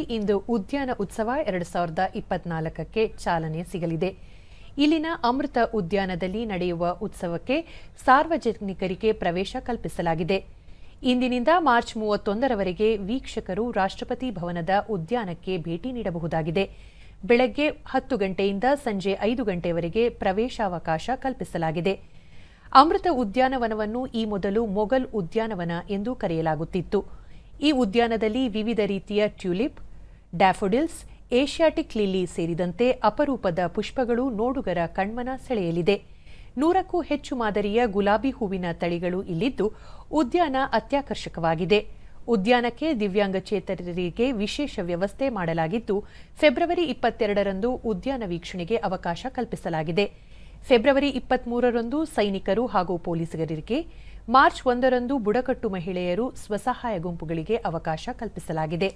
ಇಂದು ಉದ್ಯಾನ ಉತ್ಸವ ಎರಡು ಸಾವಿರದ ಇಪ್ಪತ್ನಾಲ್ಕಕ್ಕೆ ಚಾಲನೆ ಸಿಗಲಿದೆ. ಇಲ್ಲಿನ ಅಮೃತ ಉದ್ಯಾನದಲ್ಲಿ ನಡೆಯುವ ಉತ್ಸವಕ್ಕೆ ಸಾರ್ವಜನಿಕರಿಗೆ ಪ್ರವೇಶ ಕಲ್ಪಿಸಲಾಗಿದೆ. ಇಂದಿನಿಂದ ಮಾರ್ಚ್ ಮೂವತ್ತೊಂದರವರೆಗೆ ವೀಕ್ಷಕರು ರಾಷ್ಟ್ರಪತಿ ಭವನದ ಉದ್ಯಾನಕ್ಕೆ ಭೇಟಿ ನೀಡಬಹುದಾಗಿದೆ. ಬೆಳಗ್ಗೆ ಹತ್ತು ಗಂಟೆಯಿಂದ ಸಂಜೆ ಐದು ಗಂಟೆವರೆಗೆ ಪ್ರವೇಶಾವಕಾಶ ಕಲ್ಪಿಸಲಾಗಿದೆ. ಅಮೃತ ಉದ್ಯಾನವನವನ್ನು ಈ ಮೊದಲು ಮೊಘಲ್ ಉದ್ಯಾನವನ ಎಂದು ಕರೆಯಲಾಗುತ್ತಿತ್ತು. ಈ ಉದ್ಯಾನದಲ್ಲಿ ವಿವಿಧ ರೀತಿಯ ಟ್ಯೂಲಿಪ್, ಡ್ಯಾಫೋಡಿಲ್ಸ್, ಏಷ್ಯಾಟಿಕ್ ಲಿಲ್ಲಿ ಸೇರಿದಂತೆ ಅಪರೂಪದ ಪುಷ್ಪಗಳು ನೋಡುಗರ ಕಣ್ಮನ ಸೆಳೆಯಲಿದೆ. ನೂರಕ್ಕೂ ಹೆಚ್ಚು ಮಾದರಿಯ ಗುಲಾಬಿ ಹೂವಿನ ತಳಿಗಳು ಇಲ್ಲಿದ್ದು ಉದ್ಯಾನ ಅತ್ಯಾಕರ್ಷಕವಾಗಿದೆ. ಉದ್ಯಾನಕ್ಕೆ ದಿವ್ಯಾಂಗಚೇತನರಿಗೆ ವಿಶೇಷ ವ್ಯವಸ್ಥೆ ಮಾಡಲಾಗಿದ್ದು, ಫೆಬ್ರವರಿ ಇಪ್ಪತ್ತೆರಡರಂದು ಉದ್ಯಾನ ವೀಕ್ಷಣೆಗೆ ಅವಕಾಶ ಕಲ್ಪಿಸಲಾಗಿದೆ. ಫೆಬ್ರವರಿ ಇಪ್ಪತ್ಮೂರರಂದು ಸೈನಿಕರು ಹಾಗೂ ಪೊಲೀಸರಿಗೆ ಮಾರ್ಚ್ ಒಂದರಂದು ಬುಡಕಟ್ಟು ಮಹಿಳೆಯರು ಸ್ವಸಹಾಯ ಗುಂಪುಗಳಿಗೆ ಅವಕಾಶ ಕಲ್ಪಿಸಲಾಗಿದೆ.